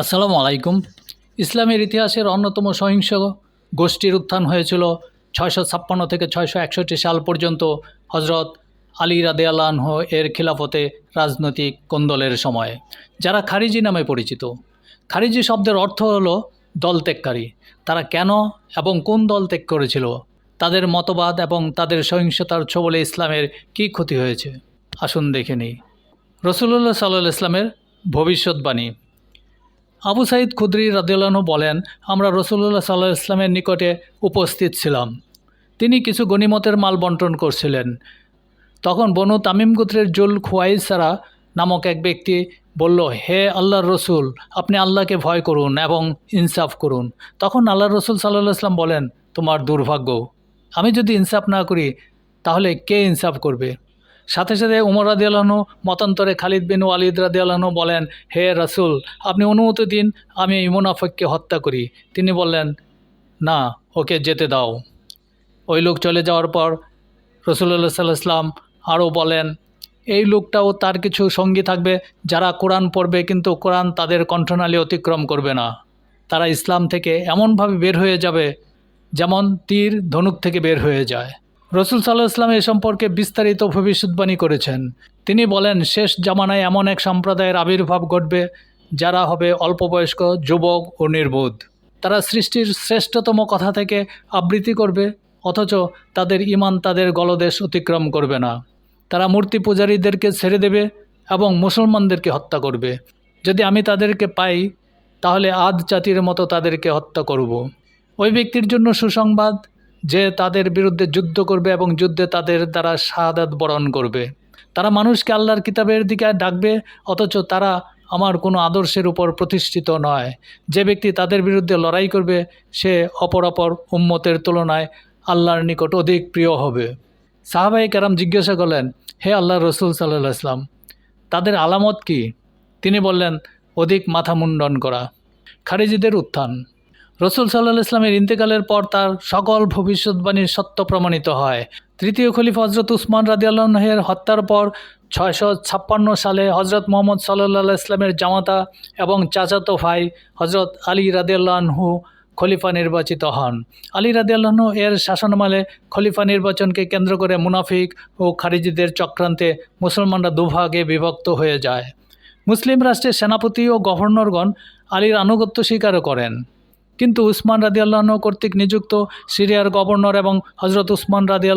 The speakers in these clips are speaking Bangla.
আসসালামু আলাইকুম। ইসলামের ইতিহাসের অন্যতম সহিংস গোষ্ঠীর উত্থান হয়েছিল ছয়শো ছাপ্পান্ন থেকে ছয়শো একষট্টি সাল পর্যন্ত হজরত আলী রাদে আল্লাহ এর খিলাফতে রাজনৈতিক কোন্দলের সময়, যারা খারিজি নামে পরিচিত। খারিজি শব্দের অর্থ হলো দল ত্যাগকারী। তারা কেন এবং কোন দল ত্যাগ করেছিল, তাদের মতবাদ এবং তাদের সহিংসতার ছবলে ইসলামের কী ক্ষতি হয়েছে? আসুন দেখে নিই। রসুল্লাহ সাল্লাহ ইসলামের ভবিষ্যৎবাণী। আবু সাইদ খুদ্রি রাদিউল্লাহ বলেন, আমরা রসুল্লাহ সাল্লাহ ইসলামের নিকটে উপস্থিত ছিলাম। তিনি কিছু গনিমতের মাল বন্টন করছিলেন। তখন বনু তামিম গোত্রের জুল খুয়াইসারা নামক এক ব্যক্তি বলল, হে আল্লাহর রসুল, আপনি আল্লাহকে ভয় করুন এবং ইনসাফ করুন। তখন আল্লাহর রসুল সাল্লাহ ইসলাম বলেন, তোমার দুর্ভাগ্য। আমি যদি ইনসাফ না করি, তাহলে কে ইনসাফ করবে? সাথে সাথে উমর রাদি আল্লাহনু মতান্তরে খালিদ বিন ওয়ালিদ রাদি আল্লাহনু বলেন, হে রাসুল, আপনি অনুমতি দিন, আমি মুনাফিককে হত্যা করি। তিনি বললেন, না, ওকে যেতে দাও। ওই লোক চলে যাওয়ার পর রসুল্লাহ সাল্লাহ ইসলাম আরও বলেন, এই লোকটাও তার কিছু সঙ্গী থাকবে, যারা কোরআন পড়বে, কিন্তু কোরআন তাদের কণ্ঠনালী অতিক্রম করবে না। তারা ইসলাম থেকে এমনভাবে বের হয়ে যাবে, যেমন তীর ধনুক থেকে বের হয়ে যায়। রসুল সাল্লাহ ইসলাম এ সম্পর্কে বিস্তারিত ভবিষ্যৎবাণী করেছেন। তিনি বলেন, শেষ জামানায় এমন এক সম্প্রদায়ের আবির্ভাব ঘটবে যারা হবে অল্পবয়স্ক, যুবক ও নির্বোধ। তারা সৃষ্টির শ্রেষ্ঠতম কথা থেকে আবৃত্তি করবে, অথচ তাদের ইমান তাদের গলদেশ অতিক্রম করবে না। তারা মূর্তি পূজারীদেরকে ছেড়ে দেবে এবং মুসলমানদেরকে হত্যা করবে। যদি আমি তাদেরকে পাই, তাহলে আদ জাতির মতো তাদেরকে হত্যা করব। ওই ব্যক্তির জন্য সুসংবাদ যে তাদের বিরুদ্ধে যুদ্ধ করবে এবং যুদ্ধে তাদের দ্বারা শাহাদাত বরণ করবে। তারা মানুষকে আল্লাহর কিতাবের দিকে ডাকবে, অথচ তারা আমার কোনো আদর্শের উপর প্রতিষ্ঠিত নয়। যে ব্যক্তি তাদের বিরুদ্ধে লড়াই করবে, সে অপর অপর উম্মতের তুলনায় আল্লাহর নিকট অধিক প্রিয় হবে। সাহাবাই কেরাম জিজ্ঞাসা করলেন, হে আল্লাহ রসুল সাল্লাহ ইসলাম তাদের আলামত কি? তিনি বললেন, অধিক মাথা মুন্ডন করা। খারিজিদের উত্থান। রসুল সাল্লাহ ইসলামের ইন্তেকালের পর তার সকল ভবিষ্যৎবাণীর সত্য প্রমাণিত হয়। তৃতীয় খলিফ হজরত উসমান রাদি আল্লাহের হত্যার পর ছয়শো ছাপ্পান্ন সালে হজরত মোহাম্মদ সাল্লাহ ইসলামের জামাতা এবং চাচাতো ভাই হজরত আলী রাদিয়াল্লাহু খলিফা নির্বাচিত হন। আলী রাদিয়াল্লাহু এর শাসনমালে খলিফা নির্বাচনকে কেন্দ্র করে মুনাফিক ও খারিজিদের চক্রান্তে মুসলমানরা দুভাগে বিভক্ত হয়ে যায়। মুসলিম রাষ্ট্রের সেনাপতি ও গভর্নরগণ আলীর আনুগত্য স্বীকারও করেন। কিন্তু উসমান রাদি আল্লাহন কর্তৃক নিযুক্ত সিরিয়ার গভর্নর এবং হজরত উসমান রাদি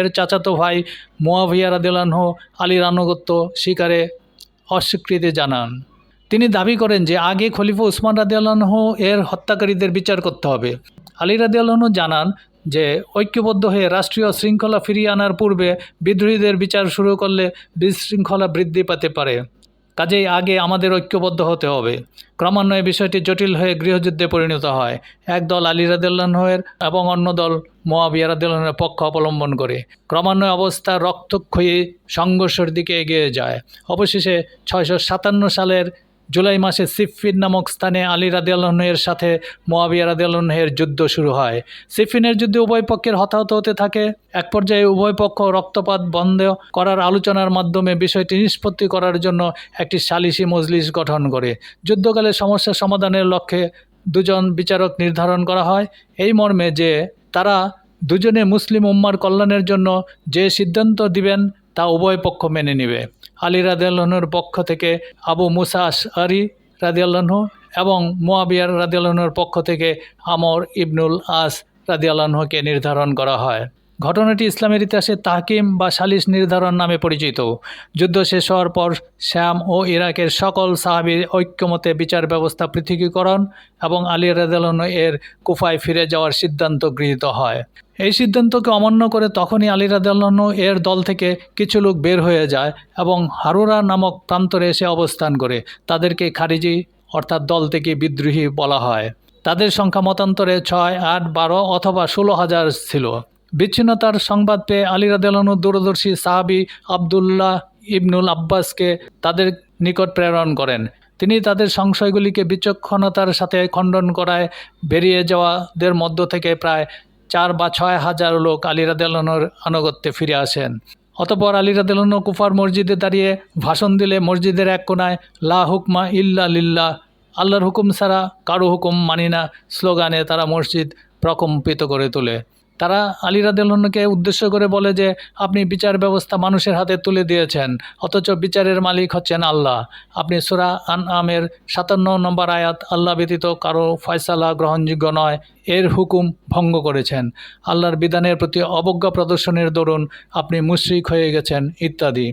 এর চাচাতো ভাই মোয়াভিয়া রাদি আল্লাহ আলীর আনুগত্য স্বীকারে অস্বীকৃতি জানান। তিনি দাবি করেন যে আগে খলিফা উসমান রাদি আল্লাহ এর হত্যাকারীদের বিচার করতে হবে। আলী রাদি আল্লাহন জানান যে ঐক্যবদ্ধ হয়ে রাষ্ট্রীয় শৃঙ্খলা ফিরিয়ে আনার পূর্বে বিদ্রোহীদের বিচার শুরু করলে বিশৃঙ্খলা বৃদ্ধি পেতে পারে। কাজেই আগে আমাদের ঐক্যবদ্ধ হতে হবে। ক্রমান্বয়ে বিষয়টি জটিল হয়ে গৃহযুদ্ধে পরিণত হয়। এক দল আলী রাদিল্লাহের এবং অন্য দল মোয়াবিয়া পক্ষ অবলম্বন করে। ক্রমান্বয়ে অবস্থা রক্তক্ষয়ী সংঘর্ষের দিকে এগিয়ে যায়। অবশেষে ছয়শো সাতান্ন সালের জুলাই মাসে সিফিন নামক স্থানে আলী রাদিয়াল্লাহের সাথে মোয়াবিয়া রাদিয়াল্লাহের যুদ্ধ শুরু হয়। সিফিনের যুদ্ধে উভয় পক্ষের হতাহত হতে থাকে। এক পর্যায়ে উভয় পক্ষ রক্তপাত বন্ধ করার আলোচনার মাধ্যমে বিষয়টি নিষ্পত্তি করার জন্য একটি সালিসি মজলিস গঠন করে। যুদ্ধকালে সমস্যা সমাধানের লক্ষ্যে দুজন বিচারক নির্ধারণ করা হয়। এই মর্মে যে তারা দুজনে মুসলিম উম্মার কল্যাণের জন্য যে সিদ্ধান্ত দিবেন তা উভয় পক্ষ মেনে নেবে। আলী রাদিয়াল্লাহর পক্ষ থেকে আবু মুসাস আরি রাদিয়াল্লাহ এবং মোয়াবিয়ার রাদিয়াল্লাহর পক্ষ থেকে আমর ইবনুল আস রাদিয়াল্লাহকে নির্ধারণ করা হয়। ঘটনাটি ইসলামের ইতিহাসে তাহকিম বা সালিশ নির্ধারণ নামে পরিচিত। যুদ্ধ শেষ হওয়ার পর শ্যাম ও ইরাকের সকল সাহাবির ঐক্যমতে বিচার ব্যবস্থা পৃথকীকরণ এবং আলী রাদিয়াল্লাহ এর কুফায় ফিরে যাওয়ার সিদ্ধান্ত গৃহীত হয়। এই সিদ্ধান্তকে অমান্য করে তখনই আলী রাদিয়াল্লাহ এর দল থেকে কিছু লোক বের হয়ে যায় এবং হারুরা নামক প্রান্তরে এসে অবস্থান করে। তাদেরকে খারিজি অর্থাৎ দল থেকে বিদ্রোহী বলা হয়। তাদের সংখ্যা মতান্তরে ছয়, আট, বারো অথবা ষোলো হাজার ছিল। বিচ্ছিন্নতার সংবাদ পেয়ে আলী রাদিয়াল্লাহু দূরদর্শী সাহাবি আবদুল্লাহ ইবনুল আব্বাসকে তাদের নিকট প্রেরণ করেন। তিনি তাদের সংশয়গুলিকে বিচক্ষণতার সাথে খণ্ডন করায় বেরিয়ে যাওয়াদের মধ্য থেকে প্রায় চার বা ছয় হাজার লোক আলী আনুগত্যে ফিরে আসেন। অতপর আলী রাদিয়াল্লাহু কুফার মসজিদে দাঁড়িয়ে ভাষণ দিলে মসজিদের এক কোনায় লা হুকমা ইল্লা লিল্লাহ। আল্লাহর হুকুম ছাড়া কারও হুকুম মানি না। স্লোগানে তারা মসজিদ প্রকম্পিত করে তোলে। তারা আলী রাদিল্লাহকে উদ্দেশ্য করে বলে যে, আপনি বিচার ব্যবস্থা মানুষের হাতে তুলে দিয়েছেন, অথচ বিচারের মালিক হচ্ছেন আল্লাহ। আপনি সুরা আন আমের সাতান্ন নম্বর আয়াত, আল্লাহ ব্যতীত কারও ফয়সালা গ্রহণযোগ্য নয়। এর হুকুম ভঙ্গ করেছেন। আল্লাহর বিধানের প্রতি অবজ্ঞা প্রদর্শনের দরুন আপনি মুশ্রিক হয়ে গেছেন, ইত্যাদি।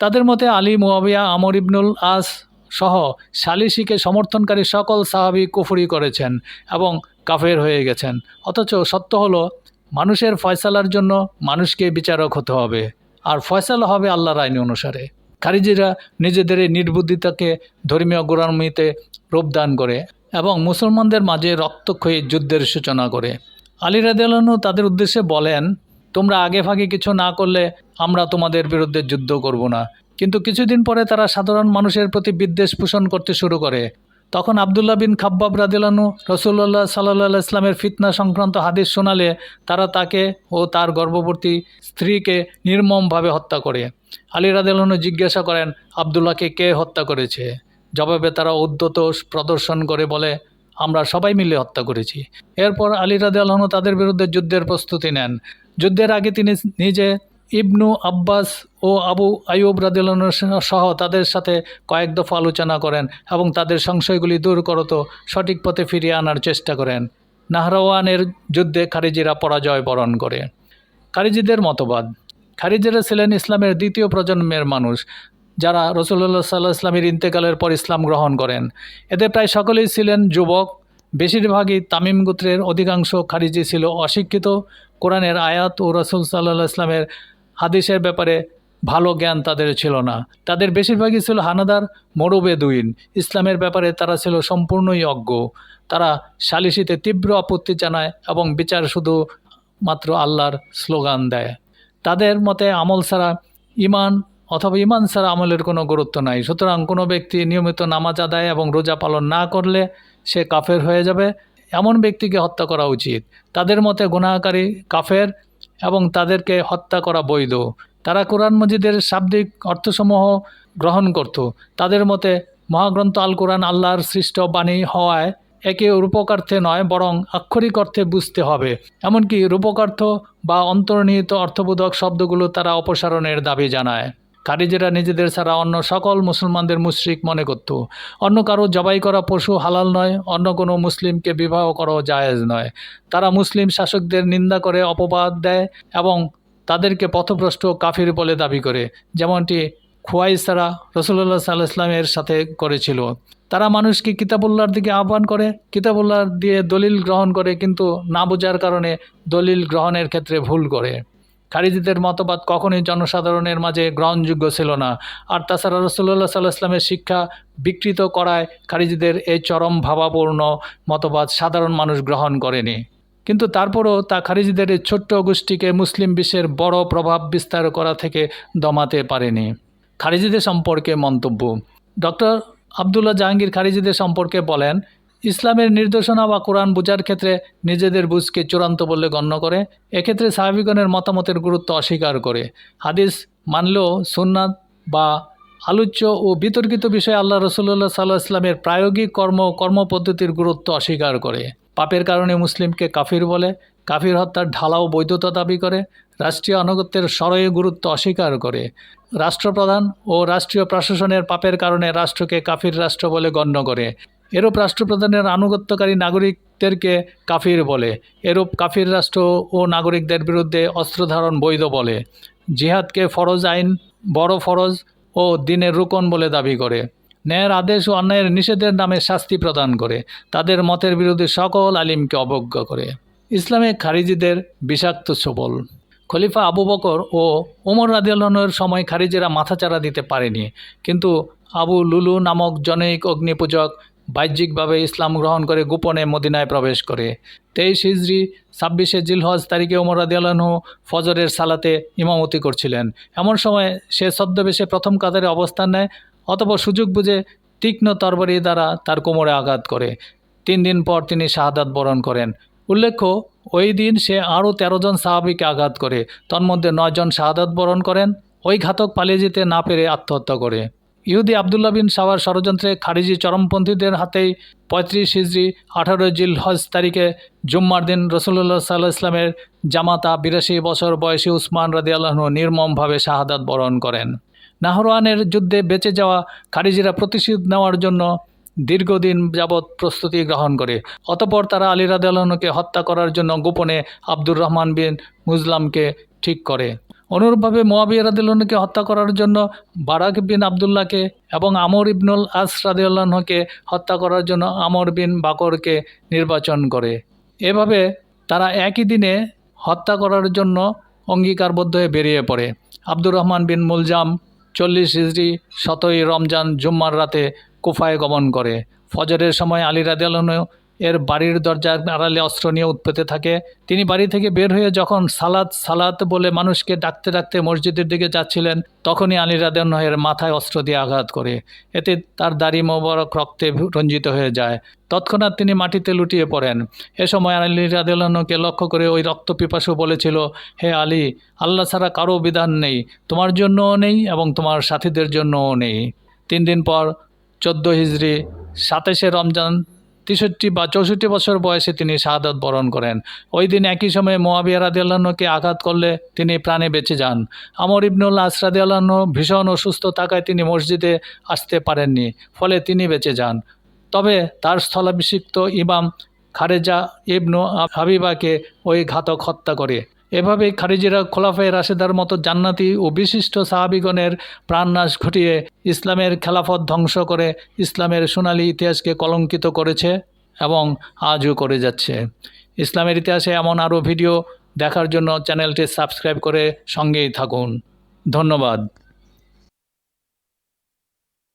তাদের মতে আলী, মুয়াবিয়া, আমর ইবনুল আস সহ সালিসিকে সমর্থনকারী সকল সাহাবি কুফরি করেছেন এবং কাফের হয়ে গেছেন। অথচ সত্য হলো মানুষের ফয়সালার জন্য মানুষকে বিচারক হতে হবে, আর ফয়সালা হবে আল্লাহর আইন অনুসারে। খারিজিরা নিজেদের এই নির্বুদ্ধিতাকে ধর্মীয় গোড়ামিতে রূপদান করে এবং মুসলমানদের মাঝে রক্তক্ষয়ী যুদ্ধের সূচনা করে। আলী রাদিয়াল্লাহু তাদের উদ্দেশ্যে বলেন, তোমরা আগে ভাগে কিছু না করলে আমরা তোমাদের বিরুদ্ধে যুদ্ধ করব না। কিন্তু কিছুদিন পরে তারা সাধারণ মানুষের প্রতি বিদ্বেষ পোষণ করতে শুরু করে। তখন আবদুল্লাহ বিন খাব্বাব রাদিলানু রসুল্লাহ সাল্লাহ ইসলামের ফিতনা সংক্রান্ত হাদিস শোনালে তারা তাকে ও তার গর্ভবতী স্ত্রীকে নির্মমভাবে হত্যা করে। আলী রাদিলানু জিজ্ঞাসা করেন, আবদুল্লাহকে কে হত্যা করেছে? জবাবে তারা উদ্যত প্রদর্শন করে বলে, আমরা সবাই মিলে হত্যা করেছি। এরপর আলী রাদিয়াল্লাহু তাদের বিরুদ্ধে যুদ্ধের প্রস্তুতি নেন। যুদ্ধের আগে তিনি নিজে ইবনু আব্বাস ও আবু আইয়ুব রাদিল্লাহ সহ তাদের সাথে কয়েক দফা আলোচনা করেন এবং তাদের সংশয়গুলি দূর করত, সঠিক পথে ফিরিয়ে আনার চেষ্টা করেন। নাহরাওয়ানের যুদ্ধে খারিজিরা পরাজয় বরণ করে। খারিজিদের মতবাদ, খারিজিরা ছিলেন ইসলামের দ্বিতীয় প্রজন্মের মানুষ, যারা রসুল্লাহ সাল্লাহ ইসলামের ইন্তেকালের পর ইসলাম গ্রহণ করেন। এদের প্রায় সকলেই ছিলেন যুবক, বেশিরভাগই তামিম গোত্রের অধিকাংশ খারিজি ছিল অশিক্ষিত। কোরআনের আয়াত ও রসুল সাল্লাহ ইসলামের হাদিসের ব্যাপারে ভালো জ্ঞান তাদের ছিল না। তাদের বেশিরভাগই ছিল হানাদার, মরুবেদুইন। ইসলামের ব্যাপারে তারা ছিল সম্পূর্ণই অজ্ঞ। তারা সালিসিতে তীব্র আপত্তি জানায় এবং বিচার শুধু মাত্র আল্লাহর স্লোগান দেয়। তাদের মতে আমল ছাড়া ইমান অথবা ইমান ছাড়া আমলের কোনো গুরুত্ব নাই। সুতরাং কোনো ব্যক্তি নিয়মিত নামাজ আদায় এবং রোজা পালন না করলে সে কাফের হয়ে যাবে। এমন ব্যক্তিকে হত্যা করা উচিত। তাদের মতে গুণাকারী কাফের এবং তাদেরকে হত্যা করা বৈধ। তারা কোরআন মজিদের শাব্দিক অর্থসমূহ গ্রহণ করত। তাদের মতে, মহাগ্রন্থ আল কোরআন আল্লাহর সৃষ্ট বাণী হওয়ায় একে রূপকার্থে নয়, বরং আক্ষরিক অর্থে বুঝতে হবে। এমনকি রূপকার্থ বা অন্তর্নিহিত অর্থবোধক শব্দগুলো তারা অপসারণের দাবি জানায়। খারিজেরা নিজেদের ছাড়া অন্য সকল মুসলমানদের মুশরিক মনে করত। অন্য কারও জবাই করা পশু হালাল নয়, অন্য কোনো মুসলিমকে বিবাহ করা জায়েজ নয়। তারা মুসলিম শাসকদের নিন্দা করে অপবাদ দেয় এবং তাদেরকে পথভ্রষ্ট কাফির বলে দাবি করে, যেমনটি খুয়াইসারা রসুল্লাহ সাল্লাহ ইসলামের সাথে করেছিল। তারা মানুষকে কিতাবুল্লাহর দিকে আহ্বান করে, কিতাবুল্লাহর দিয়ে দলিল গ্রহণ করে, কিন্তু না বোঝার কারণে দলিল গ্রহণের ক্ষেত্রে ভুল করে। খারিজিদের মতবাদ কখনোই জনসাধারণের মাঝে গ্রহণযোগ্য ছিল না। আর তাছাড়া রসুল্লাহ সাল্লাহ ইসলামের শিক্ষা বিকৃত করায় খারিজিদের এই চরম ভাবাপূর্ণ মতবাদ সাধারণ মানুষ গ্রহণ করেনি। কিন্তু তারপরও তা খারিজিদের এই ছোট্ট গোষ্ঠীকে মুসলিম বিশ্বের বড় প্রভাব বিস্তার করা থেকে দমাতে পারেনি। খারিজিদের সম্পর্কে মন্তব্য। ডক্টর আবদুল্লাহ জাহাঙ্গীর খারিজিদের সম্পর্কে বলেন ইসলামের নির্দেশনা বা কোরআন বোঝার ক্ষেত্রে নিজেদের বুঝকে চূড়ান্ত বলে গণ্য করে, এক্ষেত্রে সাহাবিগণের মতামতের গুরুত্ব অস্বীকার করে। হাদিস মানলেও সুন্নাত বা আলোচ্য ও বিতর্কিত বিষয়ে আল্লাহ রসুল্লাহ সাল্লাহ ইসলামের প্রায়োগিক কর্ম, কর্মপদ্ধতির গুরুত্ব অস্বীকার করে। পাপের কারণে মুসলিমকে কাফির বলে, কাফির হত্যার ঢালাও বৈধতা দাবি করে, রাষ্ট্রীয় আনুগত্যের সরয় গুরুত্ব অস্বীকার করে। রাষ্ট্রপ্রধান ও রাষ্ট্রীয় প্রশাসনের পাপের কারণে রাষ্ট্রকে কাফির রাষ্ট্র বলে গণ্য করে। এরূপ রাষ্ট্রপ্রধানের আনুগত্যকারী নাগরিকদেরকে কাফির বলে, এরূপ কাফির রাষ্ট্র ও নাগরিকদের বিরুদ্ধে অস্ত্র ধারণ বৈধ বলে, জিহাদকে ফরজ আইন, বড় ফরজ ও দিনের রুকন বলে দাবি করে, ন্যায়ের আদেশ ও অন্যায়ের নিষেধের নামে শাস্তি প্রদান করে, তাদের মতের বিরুদ্ধে সকল আলিমকে অবজ্ঞা করে। ইসলামে খারিজিদের বিষাক্ত সবল। খলিফা আবু বকর ও ওমর রাদিয়াল্লাহর সময় খারিজেরা মাথাচাড়া দিতে পারেনি, কিন্তু আবু লুলু নামক জনৈক অগ্নিপূজক বাহ্যিকভাবে ইসলাম গ্রহণ করে গোপনে মদিনায় প্রবেশ করে। তেইশ হিজড়ি ছাব্বিশে জিলহজ তারিখে ওমর রাদিয়াল্লাহু ফজরের সালাতে ইমামতি করছিলেন। এমন সময় সে ছদ্মবেশে প্রথম কাতারে অবস্থান নেয়, অতপর সুযোগ বুঝে তীক্ষ্ণ তরবারি দ্বারা তার কোমরে আঘাত করে। তিন দিন পর তিনি শাহাদাত বরণ করেন। উল্লেখ্য, ওই দিন সে আরও তেরো জন সাহাবিকে আঘাত করে। তন্মধ্যে নয়জন শাহাদাত বরণ করেন। ওই ঘাতক পালিয়ে যেতে না পেরে আত্মহত্যা করে। ইহুদি আবদুল্লাহ বিন সাওয়ার ষড়যন্ত্রে খারিজি চরমপন্থীদের হাতেই পঁয়ত্রিশ হিজড়ি আঠারো জিল হজ তারিখে জুম্মার দিন রসুল্লাহ সাল্লাহ ইসলামের জামাতা বিরাশি বছর বয়সী উসমান রাদি আল্লাহ নির্মমভাবে শাহাদাত বরণ করেন। নাহরওয়ানের যুদ্ধে বেঁচে যাওয়া খারিজিরা প্রতিশোধ নেওয়ার জন্য দীর্ঘদিন যাবৎ প্রস্তুতি গ্রহণ করে। অতপর তারা আলী রাদিয়ালহকে হত্যা করার জন্য গোপনে আব্দুর রহমান বিন মুজলামকে ঠিক করে। অনুরূপভাবে মোয়াবিয়া রাদিউল্লাহকে হত্যা করার জন্য বারাক বিন আবদুল্লাহকে এবং আমর ইবনুল আস রাদিউল্লাহকে হত্যা করার জন্য আমর বিন বাকরকে নির্বাচন করে। এভাবে তারা একই দিনে হত্যা করার জন্য অঙ্গীকারবদ্ধ হয়ে বেরিয়ে পড়ে। আব্দুর রহমান বিন মুলজাম চল্লিশ হিজড়ি সতই রমজান জুম্মার রাতে কুফায় গমন করে। ফজরের সময় আলী রাদিয়ালহ এর বাড়ির দরজার আড়ালে অস্ত্র নিয়ে উৎপেতে থাকে। তিনি বাড়ি থেকে বের হয়ে যখন সালাত সালাত বলে মানুষকে ডাকতে ডাকতে মসজিদের দিকে যাচ্ছিলেন, তখনই আলী রাদিয়ালহের মাথায় অস্ত্র দিয়ে আঘাত করে। এতে তার দাড়ি, মোবারক, রক্তে রঞ্জিত হয়ে যায়। তৎক্ষণাৎ তিনি মাটিতে লুটিয়ে পড়েন। এ সময় আলী রাদিয়ালহকে লক্ষ্য করে ওই রক্ত পিপাসু বলেছিল, হে আলী, আল্লাহ ছাড়া কারও বিধান নেই। তোমার জন্যও নেই এবং তোমার সাথীদের জন্যও নেই। তিন দিন পর, চোদ্দ হিজড়ি সাতাশে রমজান তেষট্টি বা চৌষট্টি বছর বয়সে তিনি শাহাদত বরণ করেন। ওই দিন একই সময়ে মোয়াবিয়া রাদিয়াল্লাহকে আঘাত করলে তিনি প্রাণে বেঁচে যান। আমর ইবনুল্লাহ আসরাদি আল্লাহ ভীষণ অসুস্থ থাকায় তিনি মসজিদে আসতে পারেননি, ফলে তিনি বেঁচে যান। তবে তার স্থলাভিষিক্ত ইমাম খারেজা ইবনু হাবিবাকে ওই ঘাতক হত্যা করে। এভাবেই খারিজিরা খোলাফায় রাশেদার মতো জান্নাতি ও বিশিষ্ট সাহাবিগণের প্রাণনাশ ঘটিয়ে ইসলামের খেলাফত ধ্বংস করে ইসলামের সোনালি ইতিহাসকে কলঙ্কিত করেছে এবং আজও করে যাচ্ছে। ইসলামের ইতিহাসে এমন আরও ভিডিও দেখার জন্য চ্যানেলটি সাবস্ক্রাইব করে সঙ্গেই থাকুন। ধন্যবাদ।